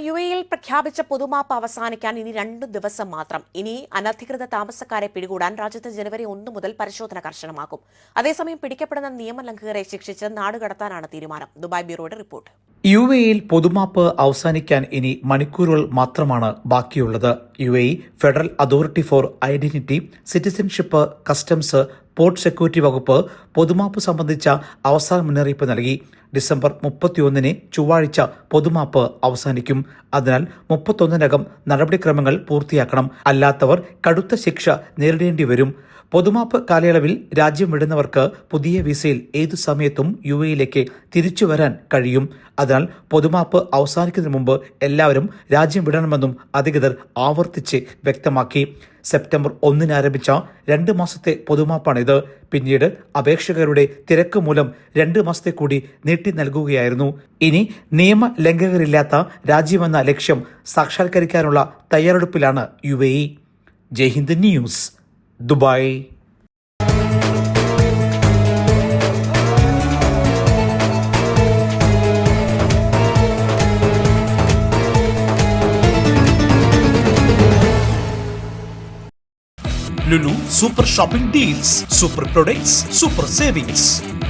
U എയിൽ പ്രഖ്യാപിച്ച പൊതുമാപ്പ് അവസാനിക്കാൻ ഇനി രണ്ടു ദിവസം മാത്രം. ഇനി അനധികൃത താമസക്കാരെ പിടികൂടാൻ രാജ്യത്ത് ജനുവരി ഒന്ന് മുതൽ പരിശോധന കർശനമാക്കും. അതേസമയം പിടിക്കപ്പെടുന്ന നിയമലംഘകരെ ശിക്ഷിച്ച് നാടുകടത്താനാണ് തീരുമാനം. Dubai ബ്യൂറോയുടെ report. യു എയിൽ പൊതുമാപ്പ് അവസാനിക്കാൻ ഇനി മണിക്കൂറുകൾ മാത്രമാണ് ബാക്കിയുള്ളത്. U A federal authority for identity citizenship customs port security വകുപ്പ് പൊതുമാപ്പ് സംബന്ധിച്ച അവസാന മുന്നറിയിപ്പ് നൽകി. ഡിസംബർ മുപ്പത്തിയൊന്നിന് ചൊവ്വാഴ്ച പൊതുമാപ്പ് അവസാനിക്കും. അതിനാൽ മുപ്പത്തൊന്നിനകം നടപടിക്രമങ്ങൾ പൂർത്തിയാക്കണം. അല്ലാത്തവർ കടുത്ത ശിക്ഷ നേരിടേണ്ടി വരും പൊതുമാപ്പ് കാലയളവിൽ രാജ്യം വിടുന്നവർക്ക് പുതിയ വിസയിൽ ഏതു സമയത്തും യു എയിലേക്ക് തിരിച്ചു വരാൻ കഴിയും. അതിനാൽ പൊതുമാപ്പ് അവസാനിക്കുന്നതിന് മുമ്പ് എല്ലാവരും രാജ്യം വിടണമെന്നും അധികൃതർ ആവർത്തിച്ച് വ്യക്തമാക്കി. സെപ്റ്റംബർ ഒന്നിന് ആരംഭിച്ച രണ്ട് മാസത്തെ പൊതുമാപ്പാണിത്. പിന്നീട് അപേക്ഷകരുടെ തിരക്ക് മൂലം രണ്ട് മാസത്തെ കൂടി നീട്ടി നൽകുകയായിരുന്നു. ഇനി നിയമ ലംഘകരില്ലാത്ത രാജ്യമെന്ന ലക്ഷ്യം സാക്ഷാത്കരിക്കാനുള്ള തയ്യാറെടുപ്പിലാണ് U A Jaihind news Dubai. Lulu super shopping deals super products super Savings.